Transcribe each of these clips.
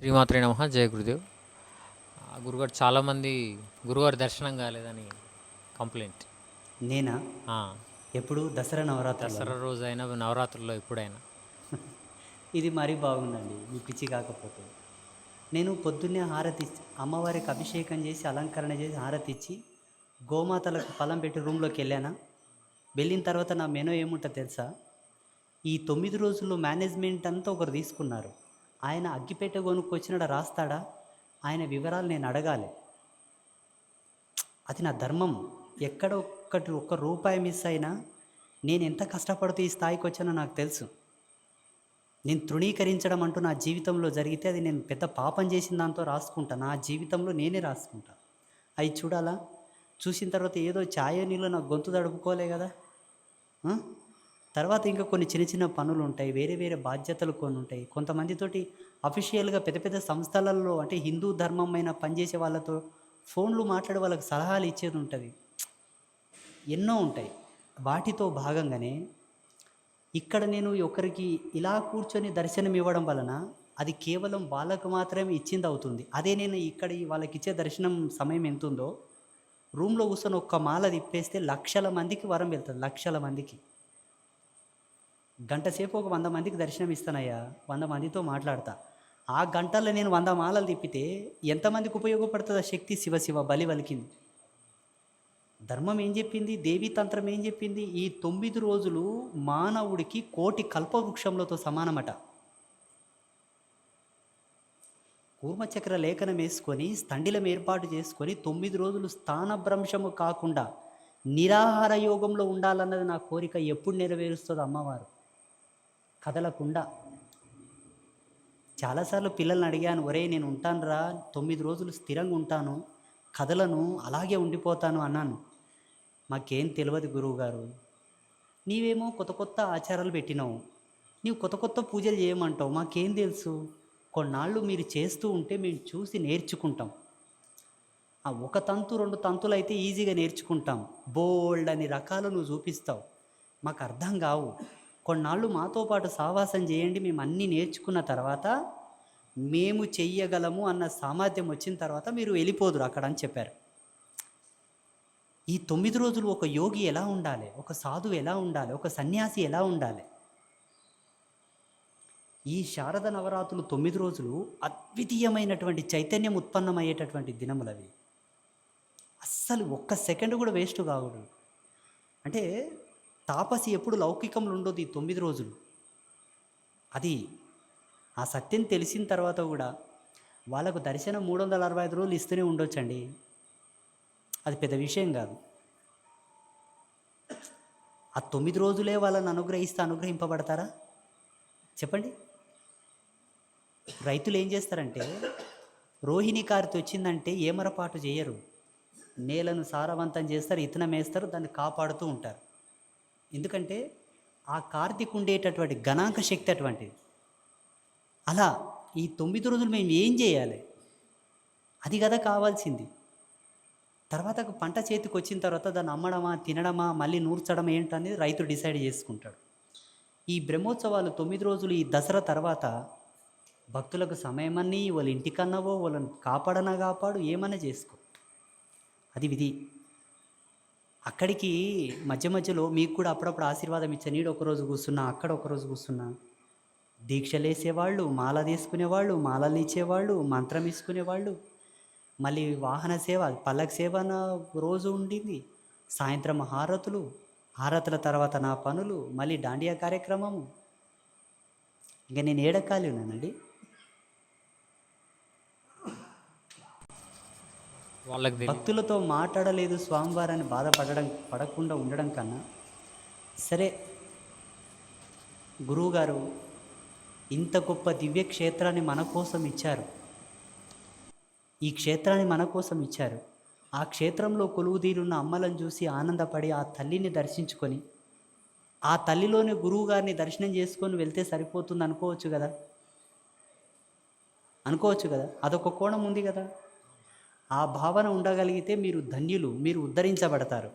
శ్రీమాత్రే నమ జయ గురుదేవ్. ఆ గురుగారు చాలామంది గురుగారు దర్శనం కాలేదని కంప్లైంట్. నేనా? ఎప్పుడు? దసరా నవరాత్రులు దసరా రోజు అయినా నవరాత్రుల్లో ఎప్పుడైనా. ఇది మరీ బాగుందండి మీ పిచ్చి కాకపోతే. నేను పొద్దున్నే హారతి అమ్మవారికి అభిషేకం చేసి అలంకరణ చేసి హారతి ఇచ్చి గోమాతలకు ఫలం పెట్టి రూమ్లోకి వెళ్ళానా? వెళ్ళిన తర్వాత నా మెనూ ఏముంటుందో తెలుసా? ఈ తొమ్మిది రోజుల్లో మేనేజ్మెంట్ అంతా ఒకరు తీసుకున్నారు. ఆయన అగ్గిపెట్టె కొనుక్కొచ్చినాడా రాస్తాడా? ఆయన వివరాలు నేను అడగాలి. అది నా ధర్మం. ఎక్కడ ఒక్కటి ఒక్క రూపాయి మిస్ అయినా నేను ఎంత కష్టపడుతూ ఈ స్థాయికి వచ్చానో నాకు తెలుసు. నేను తృణీకరించడం అంటూ నా జీవితంలో జరిగితే అది నేను పెద్ద పాపం చేసిన దాంతో రాసుకుంటా. నా జీవితంలో నేనే రాసుకుంటా. అవి చూడాలా? చూసిన తర్వాత ఏదో ఛాయ నీళ్ళు నా గొంతు తడుపుకోలే కదా? తర్వాత ఇంకా కొన్ని చిన్న చిన్న పనులు ఉంటాయి వేరే వేరే బాధ్యతలు కొన్ని ఉంటాయి కొంతమందితోటి అఫీషియల్గా పెద్ద పెద్ద సంస్థలలో అంటే హిందూ ధర్మమైన పనిచేసే వాళ్ళతో ఫోన్లు మాట్లాడే వాళ్ళకి సలహాలు ఇచ్చేది ఉంటుంది. ఎన్నో ఉంటాయి. వాటితో భాగంగానే ఇక్కడ నేను ఒకరికి ఇలా కూర్చొని దర్శనం ఇవ్వడం వలన అది కేవలం వాళ్ళకు మాత్రమే ఇచ్చింది అవుతుంది. అదే నేను ఇక్కడ వాళ్ళకి ఇచ్చే దర్శనం సమయం ఎంత ఉందో రూమ్లో కూర్చొని ఒక్క మాల తిప్పేస్తే లక్షల మందికి వరం వెళ్తుంది లక్షల మందికి. గంట సేపు ఒక వంద మందికి దర్శనం ఇస్తానయ్యా వంద మందితో మాట్లాడతా. ఆ గంటల్లో నేను వంద మాలలు తిప్పితే ఎంతమందికి ఉపయోగపడుతుంది శక్తి శివ శివ బలి వలికింది. ధర్మం ఏం చెప్పింది? దేవీ తంత్రం ఏం చెప్పింది? ఈ తొమ్మిది రోజులు మానవుడికి కోటి కల్పవృక్షములతో సమానమట. కూర్మచక్ర లేఖనం వేసుకొని స్తండిలం ఏర్పాటు చేసుకొని తొమ్మిది రోజులు స్థానభ్రంశము కాకుండా నిరాహార యోగంలో ఉండాలన్నది నా కోరిక ఎప్పుడు నెరవేరుస్తుంది అమ్మవారు. కదలకుండా. చాలాసార్లు పిల్లల్ని అడిగాను ఒరే నేను ఉంటానురా తొమ్మిది రోజులు స్థిరంగా ఉంటాను కథలను అలాగే ఉండిపోతాను అన్నాను. మాకేం తెలియదు గురువుగారు. నీవేమో కొత్త కొత్త ఆచారాలు పెట్టినావు. నీవు కొత్త కొత్త పూజలు చేయమంటావు. మాకేం తెలుసు? కొన్నాళ్ళు మీరు చేస్తూ ఉంటే మేము చూసి నేర్చుకుంటాం. ఆ ఒక తంతు రెండు తంతులు అయితే ఈజీగా నేర్చుకుంటాం. బోల్డ్ అని రకాలు నువ్వు చూపిస్తావు. మాకు అర్థం కావు. కొన్నాళ్ళు మాతో పాటు సావాసం చేయండి మేము అన్నీ నేర్చుకున్న తర్వాత మేము చెయ్యగలము అన్న సామర్థ్యం వచ్చిన తర్వాత మీరు వెళ్ళిపోదురు అక్కడ అని చెప్పారు. ఈ తొమ్మిది రోజులు ఒక యోగి ఎలా ఉండాలి? ఒక సాధువు ఎలా ఉండాలి? ఒక సన్యాసి ఎలా ఉండాలి? ఈ శారద నవరాత్రులు తొమ్మిది రోజులు అద్వితీయమైనటువంటి చైతన్యం ఉత్పన్నమయ్యేటటువంటి దినములు అవి. అస్సలు ఒక్క సెకండ్ కూడా వేస్ట్ కాకూడదు. అంటే తాపసి ఎప్పుడు లౌకికంలో ఉండదు ఈ తొమ్మిది రోజులు. అది ఆ సత్యం తెలిసిన తర్వాత కూడా వాళ్ళకు దర్శనం మూడు వందల అరవై ఐదు రోజులు ఇస్తూనే ఉండొచ్చండి. అది పెద్ద విషయం కాదు. ఆ తొమ్మిది రోజులే వాళ్ళని అనుగ్రహిస్తే అనుగ్రహింపబడతారా? చెప్పండి. రైతులు ఏం చేస్తారంటే రోహిణి కార్తె వచ్చిందంటే ఏమరపాటు చేయరు. నేలను సారవంతం చేస్తారు ఇతనం వేస్తారు దాన్ని కాపాడుతూ ఉంటారు. ఎందుకంటే ఆ కార్తీక్ ఉండేటటువంటి గణాంక శక్తి అటువంటిది. అలా ఈ తొమ్మిది రోజులు మేము ఏం చేయాలి? అది కదా కావాల్సింది. తర్వాత పంట చేతికి వచ్చిన తర్వాత దాన్ని అమ్మడమా తినడమా మళ్ళీ నూర్చడమా ఏంటనేది రైతు డిసైడ్ చేసుకుంటాడు. ఈ బ్రహ్మోత్సవాలు తొమ్మిది రోజులు ఈ దసరా తర్వాత భక్తులకు సమయమన్నీ వాళ్ళ ఇంటికన్నావో వాళ్ళని కాపాడనా కాపాడు ఏమన్నా చేసుకో. అది విధి. అక్కడికి మధ్య మధ్యలో మీకు కూడా అప్పుడప్పుడు ఆశీర్వాదం ఇచ్చే నీడు ఒకరోజు కూర్చున్నా అక్కడ ఒకరోజు కూర్చున్నా. దీక్షలేసేవాళ్ళు మాల తీసుకునేవాళ్ళు మాలలు ఇచ్చేవాళ్ళు మంత్రం ఇసుకునేవాళ్ళు మళ్ళీ వాహన సేవ పల్లకి సేవ నా రోజు ఉండింది. సాయంత్రం హారతులు హారతుల తర్వాత నా పనులు మళ్ళీ దాండియా కార్యక్రమము. ఇంకా నేను ఏడకాలి ఉన్నానండి. వాళ్ళకి భక్తులతో మాట్లాడలేదు స్వామివారని బాధపడడం పడకుండా ఉండడం కన్నా సరే గురువుగారు ఇంత గొప్ప దివ్య క్షేత్రాన్ని మన కోసం ఇచ్చారు. ఈ క్షేత్రాన్ని మన కోసం ఇచ్చారు. ఆ క్షేత్రంలో కొలువుదీరున్న అమ్మలను చూసి ఆనందపడి ఆ తల్లిని దర్శించుకొని ఆ తల్లిలోని గురువుగారిని దర్శనం చేసుకొని వెళ్తే సరిపోతుంది అనుకోవచ్చు కదా? అనుకోవచ్చు కదా? అదొక కోణం ఉంది కదా? ఆ భావన ఉండగలిగితే మీరు ధన్యులు మీరు ఉద్ధరించబడతారు.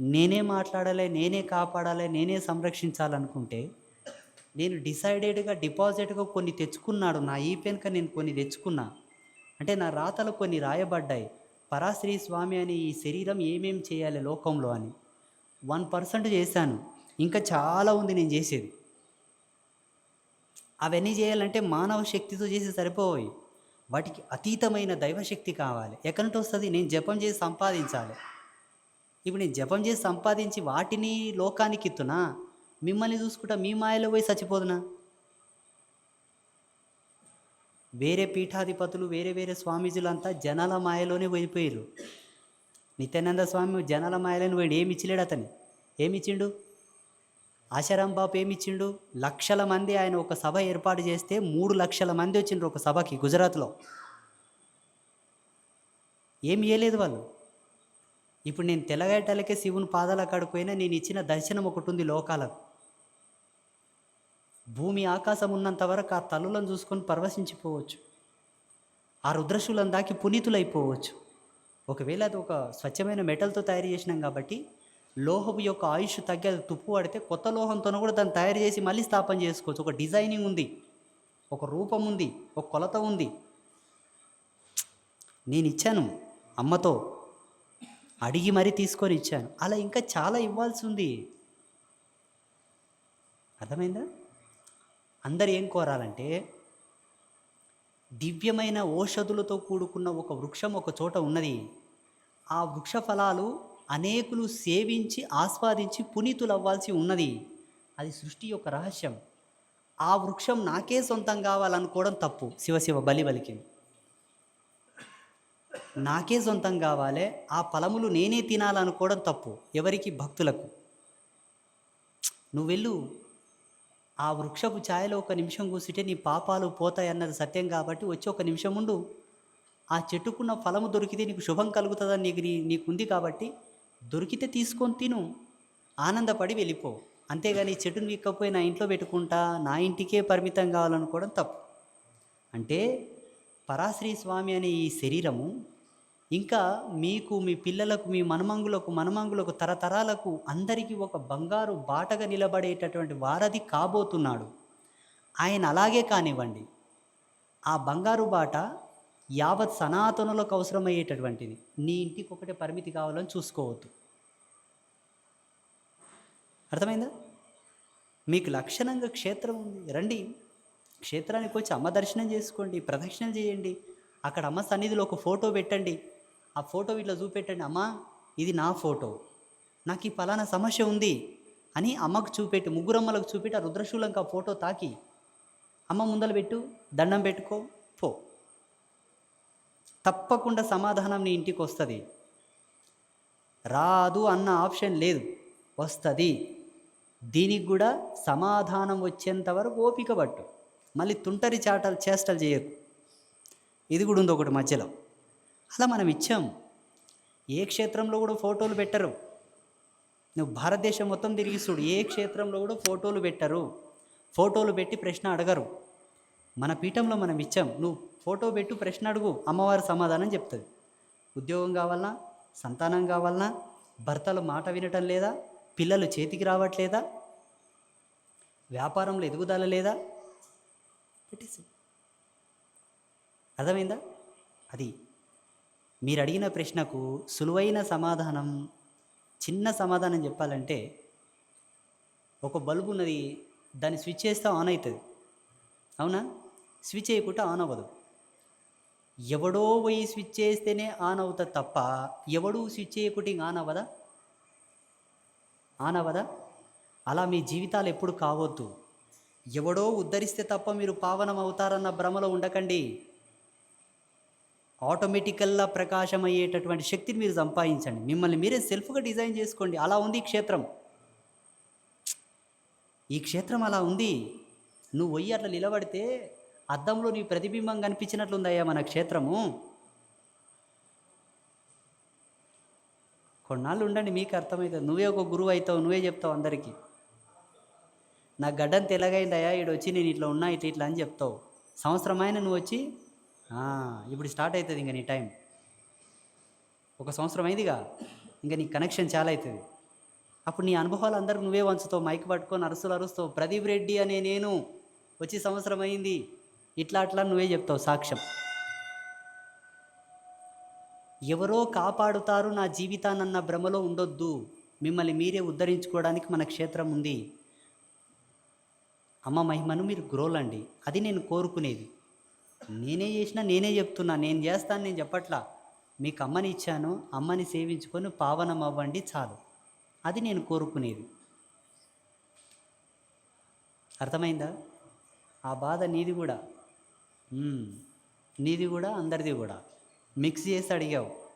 నేనే మాట్లాడాలి నేనే కాపాడాలి నేనే సంరక్షించాలనుకుంటే నేను డిసైడెడ్గా డిపాజిట్గా కొన్ని తెచ్చుకున్నాడు. నా ఈ పెన్క నేను కొన్ని తెచ్చుకున్నా. అంటే నా రాతలు కొన్ని రాయబడ్డాయి. పరాశ్రీ స్వామి అని ఈ శరీరం ఏమేం చేయాలి లోకంలో అని వన్ పర్సెంట్ చేశాను. ఇంకా చాలా ఉంది నేను చేసేది. అవన్నీ చేయాలంటే మానవ శక్తితో చేసి సరిపోయి వాటికి అతీతమైన దైవశక్తి కావాలి. ఎక్కడి నుండి వస్తుంది నేను జపం చేసి సంపాదించాలి. ఇప్పుడు నేను జపం చేసి సంపాదించి వాటిని లోకానికి ఇస్తున్నా మిమ్మల్ని చూసుకుంటా మీ మాయలో పోయి చచ్చిపోదునా? వేరే పీఠాధిపతులు వేరే వేరే స్వామీజులంతా జనాల మాయలోనే పోయిపోయారు నిత్యానంద స్వామి జనాల మాయలోనే పోయి ఏమి ఇచ్చలేడు అతని? ఏమి ఇచ్చిండు? ఆశారాం బాబు ఏమిచ్చిండు? లక్షల మంది ఆయన ఒక సభ ఏర్పాటు చేస్తే మూడు లక్షల మంది వచ్చిండ్రు ఒక సభకి గుజరాత్లో. ఏమి ఇవ్వలేదు వాళ్ళు. ఇప్పుడు నేను తెల్లగేటలకే శివుని పాదాల కాడిపోయినా నేను ఇచ్చిన దర్శనం ఒకటి ఉంది లోకాలకు. భూమి ఆకాశం ఉన్నంత వరకు ఆ తల్లులను చూసుకొని పరవశించిపోవచ్చు. ఆ రుద్రశూలను దాకి పునీతులైపోవచ్చు. ఒకవేళ అది ఒక స్వచ్ఛమైన మెటల్తో తయారు చేసినాం కాబట్టి లోహపు యొక్క ఆయుష్ తగ్గి అది తుప్పు పడితే కొత్త లోహంతో కూడా దాన్ని తయారు చేసి మళ్ళీ స్థాపన చేసుకోవచ్చు. ఒక డిజైనింగ్ ఉంది ఒక రూపం ఉంది ఒక కొలత ఉంది. నేను ఇచ్చాను అమ్మతో అడిగి మరీ తీసుకొని ఇచ్చాను. అలా ఇంకా చాలా ఇవ్వాల్సి ఉంది. అర్థమైందా? అందరు ఏం కోరాలంటే దివ్యమైన ఔషధులతో కూడుకున్న ఒక వృక్షం ఒక చోట ఉన్నది. ఆ వృక్ష ఫలాలు అనేకులు సేవించి ఆస్వాదించి పునీతులు అవ్వాల్సి ఉన్నది. అది సృష్టి యొక్క రహస్యం. ఆ వృక్షం నాకే సొంతం కావాలనుకోవడం తప్పు. శివశివ బలి బలికింది నాకే సొంతం కావాలి ఆ ఫలములు నేనే తినాలనుకోవడం తప్పు. ఎవరికి? భక్తులకు. నువ్వు వెళ్ళు ఆ వృక్షపు ఛాయలో ఒక నిమిషం కూర్చుంటే నీ పాపాలు పోతాయన్నది సత్యం కాబట్టి వచ్చి ఒక నిమిషం ఉండు. ఆ చెట్టుకున్న ఫలము దొరికితే నీకు శుభం కలుగుతుందని నీకు నీ నీకుంది కాబట్టి దొరికితే తీసుకొని తిను. ఆనందపడి వెళ్ళిపో. అంతేగాని చెట్టును విక్కపోయి నా ఇంట్లో పెట్టుకుంటా నా ఇంటికే పరిమితం కావాలనుకోవడం తప్పు. అంటే పరాశ్రీ స్వామి అనే ఈ శరీరము ఇంకా మీకు మీ పిల్లలకు మీ మనమంగులకు మనమంగులకు తరతరాలకు అందరికీ ఒక బంగారు బాటగా నిలబడేటటువంటి వారధి కాబోతున్నాడు. ఆయన అలాగే కానివ్వండి. ఆ బంగారు బాట యావత్ సనాతనులకు అవసరమయ్యేటటువంటిది. నీ ఇంటికి ఒకటే పరిమితి కావాలని చూసుకోవద్దు. అర్థమైందా? మీకు లక్షణంగా క్షేత్రం ఉంది. రండి. క్షేత్రానికి వచ్చి అమ్మ దర్శనం చేసుకోండి ప్రదక్షిణ చేయండి. అక్కడ అమ్మ సన్నిధిలో ఒక ఫోటో పెట్టండి. ఆ ఫోటో ఇట్లా చూపెట్టండి. అమ్మ ఇది నా ఫోటో. నాకు ఈ పలానా సమస్య ఉంది అని అమ్మకు చూపెట్టి ముగ్గురమ్మలకు చూపెట్టి ఆ రుద్రశూలంకి ఆ ఫోటో తాకి. అమ్మ ముందల పెట్టు. దండం పెట్టుకో. తప్పకుండా సమాధానం నీ ఇంటికి వస్తుంది. రాదు అన్న ఆప్షన్ లేదు. వస్తుంది. దీనికి కూడా సమాధానం వచ్చేంత వరకు ఓపిక పట్టు. మళ్ళీ తుంటరి చాటలు చేష్టలు చేయకు. ఇది కూడా ఉంది ఒకటి మధ్యలో. అలా మనం ఇచ్చాం. ఏ క్షేత్రంలో కూడా ఫోటోలు పెట్టరు. నువ్వు భారతదేశం మొత్తం తిరిగి చూడు. ఏ క్షేత్రంలో కూడా ఫోటోలు పెట్టరు. ఫోటోలు పెట్టి ప్రశ్న అడగరు. మన పీఠంలో మనం ఇచ్చాం. నువ్వు ఫోటో పెట్టు ప్రశ్న అడుగు అమ్మవారి సమాధానం చెప్తుంది. ఉద్యోగం కావాలనా? సంతానం కావాలనా? భర్తలు మాట వినటం లేదా? పిల్లలు చేతికి రావట్లేదా? వ్యాపారంలో ఎదుగుదల లేదా? పెట్టేసి అర్థమైందా? అది మీరు అడిగిన ప్రశ్నకు సులువైన సమాధానం చిన్న సమాధానం చెప్పాలంటే ఒక బల్బు ఉన్నది దాన్ని స్విచ్ చేస్తే ఆన్ అవుతుంది. అవునా? స్విచ్ చేయకుండా ఆన్ అవ్వదు. ఎవడో పోయి స్విచ్ చేస్తేనే ఆన్ అవుతుంది తప్ప ఎవడు స్విచ్ చేయకుండా ఆన్ అవ్వదా? ఆన్ అవ్వదా? అలా మీ జీవితాలు ఎప్పుడు కావద్దు. ఎవడో ఉద్ధరిస్తే తప్ప మీరు పావనం అవుతారన్న భ్రమలో ఉండకండి. ఆటోమేటికల్లా ప్రకాశం అయ్యేటటువంటి శక్తిని మీరు సంపాదించండి. మిమ్మల్ని మీరే సెల్ఫ్గా డిజైన్ చేసుకోండి. అలా ఉంది ఈ క్షేత్రం. ఈ క్షేత్రం అలా ఉంది. నువ్వు పోయి అట్లా నిలబడితే అద్దంలో నీ ప్రతిబింబం కనిపించినట్లుందయ్యా మన క్షేత్రము. కొన్నాళ్ళు ఉండండి మీకు అర్థమవుతుంది నువ్వే ఒక గురువు అవుతావు నువ్వే చెప్తావు అందరికీ. నా గడ్డం తెలగైందయ్యా ఇడు వచ్చి నేను ఇట్లా ఉన్నా ఇట్లా ఇట్లా అని చెప్తావు. సంవత్సరం అయినా నువ్వు వచ్చి ఇప్పుడు స్టార్ట్ అవుతుంది ఇంకా నీ టైం. ఒక సంవత్సరం అయిందిగా ఇంకా నీ కనెక్షన్ చాలా అవుతుంది అప్పుడు నీ అనుభవాలు అందరికి నువ్వే వంచుతావు మైక్ పట్టుకొని అరుసులు అరుస్తావు. ప్రదీప్ రెడ్డి అనే నేను వచ్చి సంవత్సరం అయింది. ఇట్లా అట్లా నువ్వే చెప్తావు సాక్ష్యం. ఎవరో కాపాడుతారు నా జీవితానన్న భ్రమలో ఉండొద్దు. మిమ్మల్ని మీరే ఉద్ధరించుకోవడానికి మన క్షేత్రం ఉంది. అమ్మ మహిమను మీరు గ్రోలండి. అది నేను కోరుకునేది. నేనే చేసినా నేనే చెప్తున్నా. నేను చేస్తాను నేను చెప్పట్లా. మీకు అమ్మని ఇచ్చాను అమ్మని సేవించుకొని పావనం అవ్వండి చాలు. అది నేను కోరుకునేది. అర్థమైందా? ఆ బాధ నీది కూడా. నీది కూడా అందరిది కూడా. మిక్స్ చేసి అడిగావు.